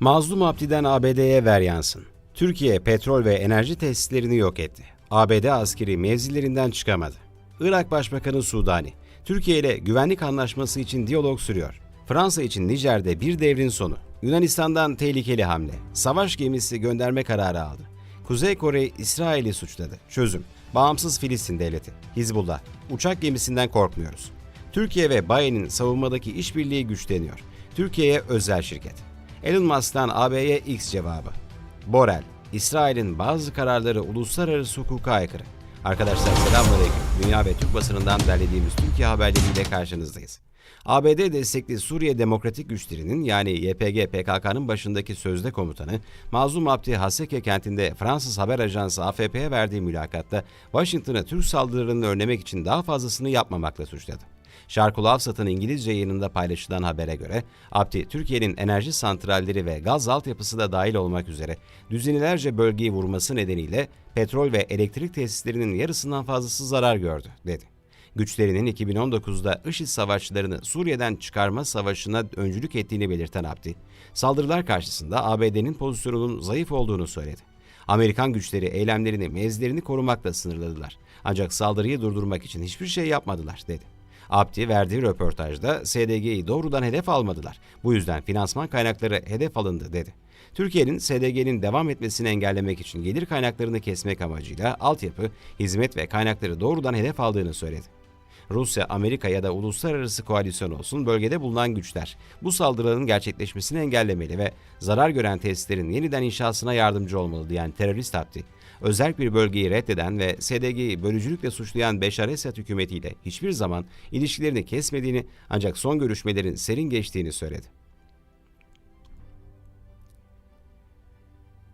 Mazlum Abdi'den ABD'ye ver yansın. Türkiye petrol ve enerji tesislerini yok etti. ABD askeri mevzilerinden çıkamadı. Irak Başbakanı Sudani, Türkiye ile güvenlik anlaşması için diyalog sürüyor. Fransa için Nijer'de bir devrin sonu. Yunanistan'dan tehlikeli hamle. Savaş gemisi gönderme kararı aldı. Kuzey Kore İsrail'i suçladı. Çözüm. Bağımsız Filistin devleti. Hizbullah. Uçak gemisinden korkmuyoruz. Türkiye ve Bayern'in savunmadaki işbirliği güçleniyor. Türkiye'ye özel şirket. Elon Musk'tan AB'ye X cevabı. Borel, İsrail'in bazı kararları uluslararası hukuka aykırı. Arkadaşlar selamünaleyküm. Dünya ve Türk basınından derlediğimiz Türkiye haberleriyle karşınızdayız. ABD destekli Suriye Demokratik Güçleri'nin yani YPG PKK'nın başındaki sözde komutanı Mazlum Abdi Haseke kentinde Fransız haber ajansı AFP'ye verdiği mülakatta Washington'a Türk saldırılarını önlemek için daha fazlasını yapmamakla suçladı. Şarkul Avsat'ın İngilizce yayınında paylaşılan habere göre Abdi, Türkiye'nin enerji santralleri ve gaz altyapısı da dahil olmak üzere düzinelerce bölgeyi vurması nedeniyle petrol ve elektrik tesislerinin yarısından fazlası zarar gördü, dedi. Güçlerinin 2019'da IŞİD savaşçılarını Suriye'den çıkarma savaşına öncülük ettiğini belirten Abdi, saldırılar karşısında ABD'nin pozisyonunun zayıf olduğunu söyledi. Amerikan güçleri eylemlerini, mevzilerini korumakla sınırladılar. Ancak saldırıyı durdurmak için hiçbir şey yapmadılar, dedi. Abdi verdiği röportajda SDG'yi doğrudan hedef almadılar. Bu yüzden finansman kaynakları hedef alındı dedi. Türkiye'nin SDG'nin devam etmesini engellemek için gelir kaynaklarını kesmek amacıyla altyapı, hizmet ve kaynakları doğrudan hedef aldığını söyledi. Rusya, Amerika ya da uluslararası koalisyon olsun bölgede bulunan güçler bu saldırıların gerçekleşmesini engellemeli ve zarar gören tesislerin yeniden inşasına yardımcı olmalı diyen terörist Abdi, özel bir bölgeyi reddeden ve SDG'yi bölücülükle suçlayan Beşar Esad hükümetiyle hiçbir zaman ilişkilerini kesmediğini ancak son görüşmelerin serin geçtiğini söyledi.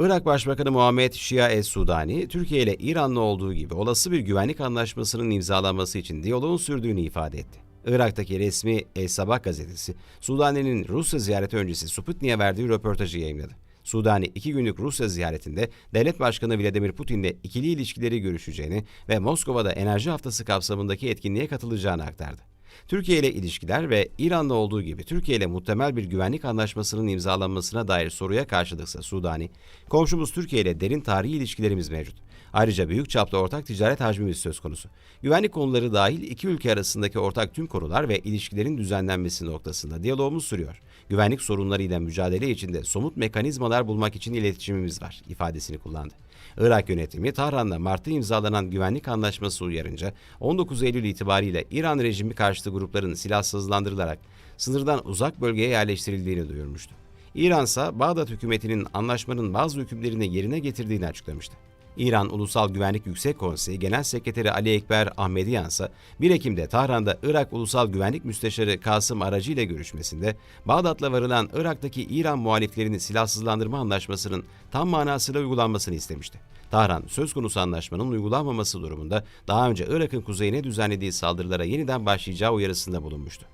Irak Başbakanı Muhammed Şia Es-Sudani, Türkiye ile İran'la olduğu gibi olası bir güvenlik anlaşmasının imzalanması için diyaloğun sürdüğünü ifade etti. Irak'taki resmi El Sabah gazetesi, Sudani'nin Rusya ziyareti öncesi Sputnik'e verdiği röportajı yayınladı. Sudani iki günlük Rusya ziyaretinde devlet başkanı Vladimir Putin'le ikili ilişkileri görüşeceğini ve Moskova'da enerji haftası kapsamındaki etkinliğe katılacağını aktardı. Türkiye ile ilişkiler ve İran'la olduğu gibi Türkiye ile muhtemel bir güvenlik anlaşmasının imzalanmasına dair soruya karşılıksa Sudani, komşumuz Türkiye ile derin tarihi ilişkilerimiz mevcut. Ayrıca büyük çaplı ortak ticaret hacmimiz söz konusu. Güvenlik konuları dahil iki ülke arasındaki ortak tüm konular ve ilişkilerin düzenlenmesi noktasında diyalogumuz sürüyor. Güvenlik sorunlarıyla mücadele içinde somut mekanizmalar bulmak için iletişimimiz var ifadesini kullandı. Irak yönetimi Tahran'la Mart'ta imzalanan güvenlik anlaşması uyarınca 19 Eylül itibariyle İran rejimi karşıtı grupların silahsızlandırılarak sınırdan uzak bölgeye yerleştirildiğini duyurmuştu. İran ise Bağdat hükümetinin anlaşmanın bazı hükümlerini yerine getirdiğini açıklamıştı. İran Ulusal Güvenlik Yüksek Konseyi Genel Sekreteri Ali Ekber Ahmediyan ise 1 Ekim'de Tahran'da Irak Ulusal Güvenlik Müsteşarı Kasım Aracı ile görüşmesinde Bağdat'la varılan Irak'taki İran muhaliflerini silahsızlandırma anlaşmasının tam manasıyla uygulanmasını istemişti. Tahran söz konusu anlaşmanın uygulanmaması durumunda daha önce Irak'ın kuzeyine düzenlediği saldırılara yeniden başlayacağı uyarısında bulunmuştu.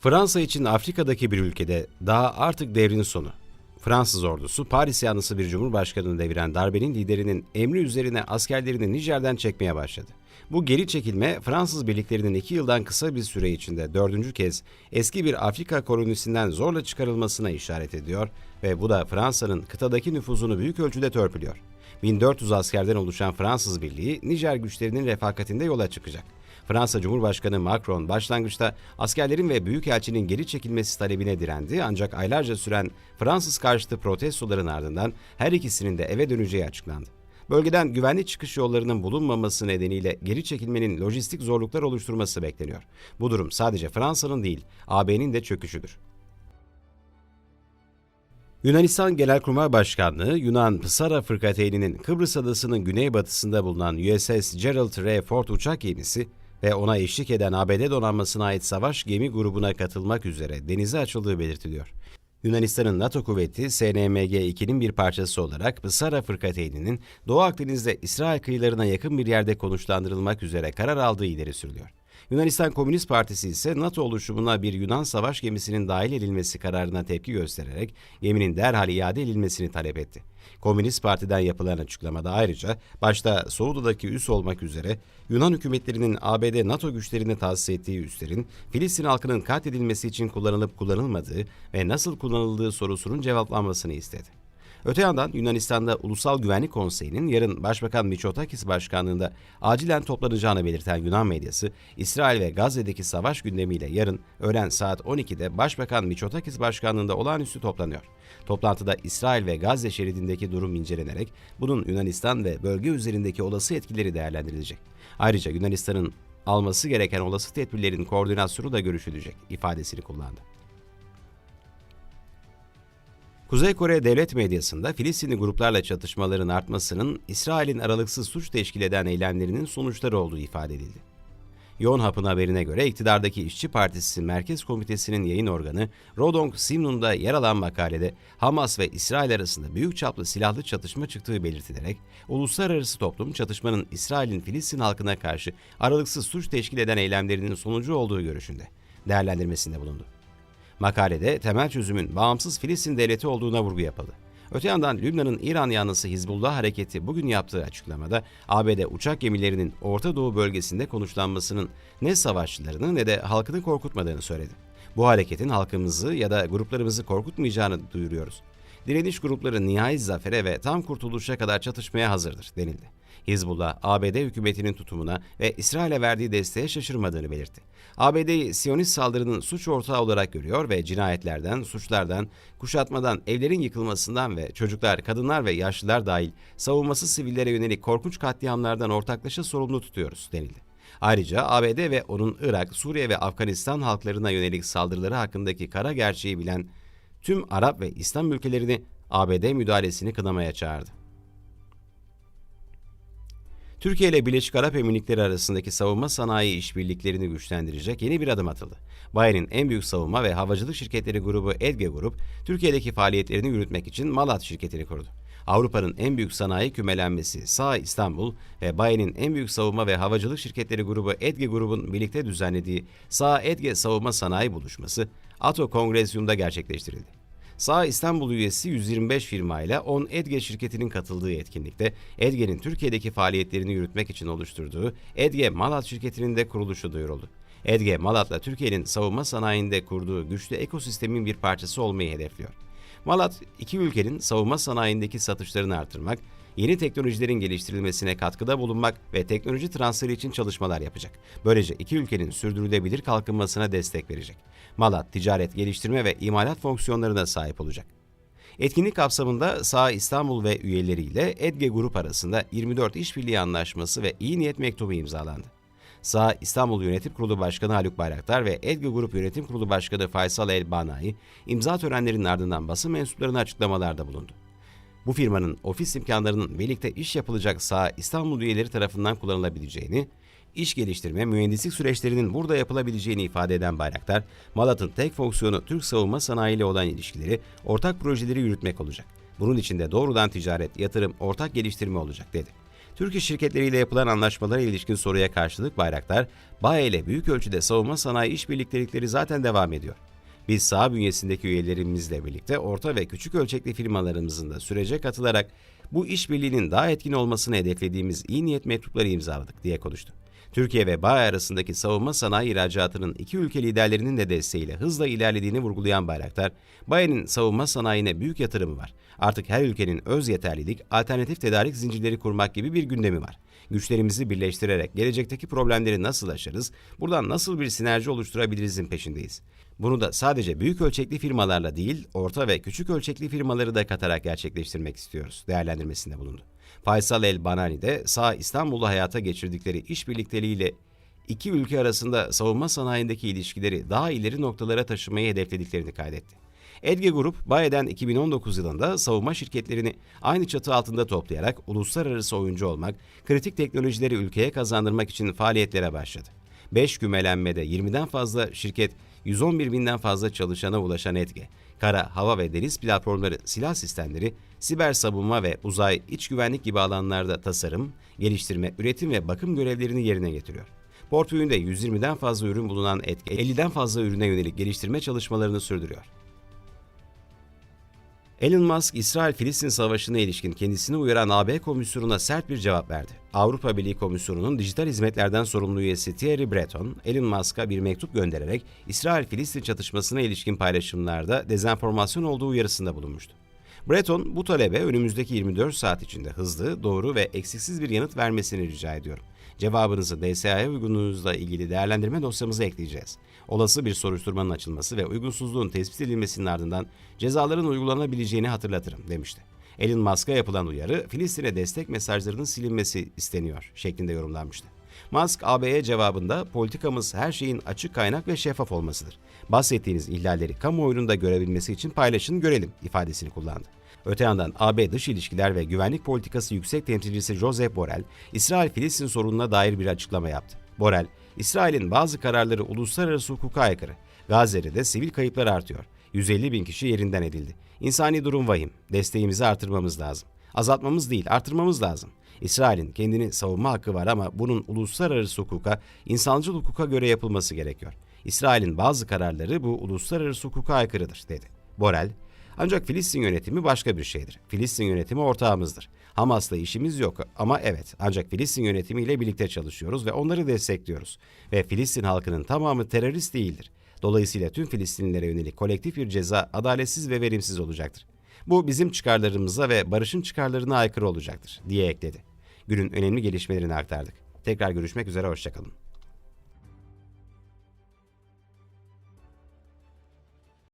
Fransa için Afrika'daki bir ülkede daha artık devrin sonu. Fransız ordusu Paris yanlısı bir cumhurbaşkanını deviren darbenin liderinin emri üzerine askerlerini Nijer'den çekmeye başladı. Bu geri çekilme Fransız birliklerinin iki yıldan kısa bir süre içinde dördüncü kez eski bir Afrika kolonisinden zorla çıkarılmasına işaret ediyor ve bu da Fransa'nın kıtadaki nüfuzunu büyük ölçüde törpülüyor. 1400 askerden oluşan Fransız birliği Nijer güçlerinin refakatinde yola çıkacak. Fransa Cumhurbaşkanı Macron başlangıçta askerlerin ve büyükelçinin geri çekilmesi talebine direndi ancak aylarca süren Fransız karşıtı protestoların ardından her ikisinin de eve döneceği açıklandı. Bölgeden güvenli çıkış yollarının bulunmaması nedeniyle geri çekilmenin lojistik zorluklar oluşturması bekleniyor. Bu durum sadece Fransa'nın değil, AB'nin de çöküşüdür. Yunanistan Genelkurmay Başkanlığı, Yunan Pısara Fırkateyninin Kıbrıs adasının güneybatısında bulunan USS Gerald R. Ford uçak gemisi ve ona eşlik eden ABD donanmasına ait savaş gemi grubuna katılmak üzere denize açıldığı belirtiliyor. Yunanistan'ın NATO kuvveti SNMG-2'nin bir parçası olarak Pısara Fırkateyninin Doğu Akdeniz'de İsrail kıyılarına yakın bir yerde konuşlandırılmak üzere karar aldığı ileri sürülüyor. Yunanistan Komünist Partisi ise NATO oluşumuna bir Yunan savaş gemisinin dahil edilmesi kararına tepki göstererek geminin derhal iade edilmesini talep etti. Komünist Parti'den yapılan açıklamada ayrıca başta Suuda'daki üs olmak üzere Yunan hükümetlerinin ABD NATO güçlerine tahsis ettiği üslerin Filistin halkının katledilmesi için kullanılıp kullanılmadığı ve nasıl kullanıldığı sorusunun cevaplanmasını istedi. Öte yandan Yunanistan'da Ulusal Güvenlik Konseyi'nin yarın Başbakan Mitsotakis başkanlığında acilen toplanacağını belirten Yunan medyası, İsrail ve Gazze'deki savaş gündemiyle yarın öğlen saat 12'de Başbakan Mitsotakis başkanlığında olağanüstü toplanıyor. Toplantıda İsrail ve Gazze şeridindeki durum incelenerek bunun Yunanistan ve bölge üzerindeki olası etkileri değerlendirilecek. Ayrıca Yunanistan'ın alması gereken olası tedbirlerin koordinasyonu da görüşülecek ifadesini kullandı. Kuzey Kore devlet medyasında Filistinli gruplarla çatışmaların artmasının İsrail'in aralıksız suç teşkil eden eylemlerinin sonuçları olduğu ifade edildi. Yoğun Hap'ın haberine göre iktidardaki İşçi Partisi Merkez Komitesi'nin yayın organı Rodong Simnun'da yer alan makalede Hamas ve İsrail arasında büyük çaplı silahlı çatışma çıktığı belirtilerek uluslararası toplum çatışmanın İsrail'in Filistin halkına karşı aralıksız suç teşkil eden eylemlerinin sonucu olduğu görüşünde değerlendirmesinde bulundu. Makalede temel çözümün bağımsız Filistin devleti olduğuna vurgu yapıldı. Öte yandan Lübnan'ın İran yanlısı Hizbullah hareketi bugün yaptığı açıklamada ABD uçak gemilerinin Orta Doğu bölgesinde konuşlanmasının ne savaşçılarını ne de halkını korkutmadığını söyledi. Bu hareketin halkımızı ya da gruplarımızı korkutmayacağını duyuruyoruz. Direniş grupları nihai zafere ve tam kurtuluşa kadar çatışmaya hazırdır denildi. Hizbullah, ABD hükümetinin tutumuna ve İsrail'e verdiği desteğe şaşırmadığını belirtti. ABD'yi Siyonist saldırının suç ortağı olarak görüyor ve cinayetlerden, suçlardan, kuşatmadan, evlerin yıkılmasından ve çocuklar, kadınlar ve yaşlılar dahil savunmasız sivillere yönelik korkunç katliamlardan ortaklaşa sorumlu tutuyoruz denildi. Ayrıca ABD ve onun Irak, Suriye ve Afganistan halklarına yönelik saldırıları hakkındaki kara gerçeği bilen tüm Arap ve İslam ülkelerini ABD müdahalesini kınamaya çağırdı. Türkiye ile Birleşik Arap Emirlikleri arasındaki savunma sanayi işbirliklerini güçlendirecek yeni bir adım atıldı. Bayer'in en büyük savunma ve havacılık şirketleri grubu Edge Grup, Türkiye'deki faaliyetlerini yürütmek için Malat şirketini kurdu. Avrupa'nın en büyük sanayi kümelenmesi Sağ İstanbul ve Bayer'in en büyük savunma ve havacılık şirketleri grubu Edge Grubun birlikte düzenlediği Sağ Edge Savunma Sanayi Buluşması ATO Kongresyum'da gerçekleştirildi. Sağ İstanbul üyesi 125 firma ile 10 Edge şirketinin katıldığı etkinlikte Edge'nin Türkiye'deki faaliyetlerini yürütmek için oluşturduğu Edge Malat şirketinin de kuruluşu duyuruldu. Edge Malat'la Türkiye'nin savunma sanayinde kurduğu güçlü ekosistemin bir parçası olmayı hedefliyor. Malat, iki ülkenin savunma sanayindeki satışlarını artırmak, yeni teknolojilerin geliştirilmesine katkıda bulunmak ve teknoloji transferi için çalışmalar yapacak. Böylece iki ülkenin sürdürülebilir kalkınmasına destek verecek. Malat, ticaret, geliştirme ve imalat fonksiyonlarına sahip olacak. Etkinlik kapsamında Sağ İstanbul ve üyeleriyle EDGE Grup arasında 24 işbirliği anlaşması ve iyi niyet mektubu imzalandı. Sağ İstanbul Yönetim Kurulu Başkanı Haluk Bayraktar ve EDGE Grup Yönetim Kurulu Başkanı Faysal El Banai imza törenlerinin ardından basın mensuplarına açıklamalarda bulundu. Bu firmanın ofis imkanlarının birlikte iş yapılacak Sağ İstanbul üyeleri tarafından kullanılabileceğini, iş geliştirme, mühendislik süreçlerinin burada yapılabileceğini ifade eden Bayraktar, Malat'ın tek fonksiyonu Türk savunma sanayi ile olan ilişkileri, ortak projeleri yürütmek olacak. Bunun içinde doğrudan ticaret, yatırım, ortak geliştirme olacak dedi. Türk iş şirketleriyle yapılan anlaşmalara ilişkin soruya karşılık Bayraktar, BAE ile büyük ölçüde savunma sanayi işbirliktelikleri zaten devam ediyor. Biz sağ bünyesindeki üyelerimizle birlikte orta ve küçük ölçekli firmalarımızın da sürece katılarak bu işbirliğinin daha etkin olmasını hedeflediğimiz iyi niyet mektupları imzaladık diye konuştu. Türkiye ve BAE arasındaki savunma sanayi ihracatının iki ülke liderlerinin de desteğiyle hızla ilerlediğini vurgulayan Bayraktar, BAE'nin savunma sanayine büyük yatırımı var. Artık her ülkenin öz yeterlilik, alternatif tedarik zincirleri kurmak gibi bir gündemi var. Güçlerimizi birleştirerek gelecekteki problemleri nasıl aşarız, buradan nasıl bir sinerji oluşturabilirizin peşindeyiz. Bunu da sadece büyük ölçekli firmalarla değil, orta ve küçük ölçekli firmaları da katarak gerçekleştirmek istiyoruz değerlendirmesinde bulundu. Faysal El Banani de Sağ İstanbul'da hayata geçirdikleri işbirlikleriyle iki ülke arasında savunma sanayindeki ilişkileri daha ileri noktalara taşımayı hedeflediklerini kaydetti. Edge Grup, Baye'den 2019 yılında savunma şirketlerini aynı çatı altında toplayarak uluslararası oyuncu olmak, kritik teknolojileri ülkeye kazandırmak için faaliyetlere başladı. 5 kümelenmede 20'den fazla şirket 111 binden fazla çalışana ulaşan ETGE, kara, hava ve deniz platformları, silah sistemleri, siber savunma ve uzay, iç güvenlik gibi alanlarda tasarım, geliştirme, üretim ve bakım görevlerini yerine getiriyor. Portföyünde 120'den fazla ürün bulunan etki 50'den fazla ürüne yönelik geliştirme çalışmalarını sürdürüyor. Elon Musk, İsrail-Filistin savaşına ilişkin kendisini uyaran AB komisyonuna sert bir cevap verdi. Avrupa Birliği Komisyonu'nun dijital hizmetlerden sorumlu üyesi Thierry Breton, Elon Musk'a bir mektup göndererek İsrail-Filistin çatışmasına ilişkin paylaşımlarda dezenformasyon olduğu uyarısında bulunmuştu. Breton, bu talebe önümüzdeki 24 saat içinde hızlı, doğru ve eksiksiz bir yanıt vermesini rica ediyorum. Cevabınızı DSA'ya uygunluğunuzla ilgili değerlendirme dosyamıza ekleyeceğiz. Olası bir soruşturmanın açılması ve uygunsuzluğun tespit edilmesinin ardından cezaların uygulanabileceğini hatırlatırım demişti. Elon Musk'a yapılan uyarı Filistin'e destek mesajlarının silinmesi isteniyor şeklinde yorumlanmıştı. Musk, AB'ye cevabında politikamız her şeyin açık kaynak ve şeffaf olmasıdır. Bahsettiğiniz ihlalleri kamuoyunun da görebilmesi için paylaşın görelim ifadesini kullandı. Öte yandan AB Dış İlişkiler ve Güvenlik Politikası Yüksek Temsilcisi Josep Borrell, İsrail-Filistin sorununa dair bir açıklama yaptı. Borrell, İsrail'in bazı kararları uluslararası hukuka aykırı. Gazze'de de sivil kayıplar artıyor. 150 bin kişi yerinden edildi. İnsani durum vahim. Desteğimizi artırmamız lazım. Azaltmamız değil, artırmamız lazım. İsrail'in kendini savunma hakkı var ama bunun uluslararası hukuka, insancıl hukuka göre yapılması gerekiyor. İsrail'in bazı kararları bu uluslararası hukuka aykırıdır, dedi. Borrell, ancak Filistin yönetimi başka bir şeydir. Filistin yönetimi ortağımızdır. Hamas'la işimiz yok ama evet ancak Filistin yönetimiyle birlikte çalışıyoruz ve onları destekliyoruz. Ve Filistin halkının tamamı terörist değildir. Dolayısıyla tüm Filistinlilere yönelik kolektif bir ceza adaletsiz ve verimsiz olacaktır. Bu bizim çıkarlarımıza ve barışın çıkarlarına aykırı olacaktır diye ekledi. Günün önemli gelişmelerini aktardık. Tekrar görüşmek üzere hoşçakalın.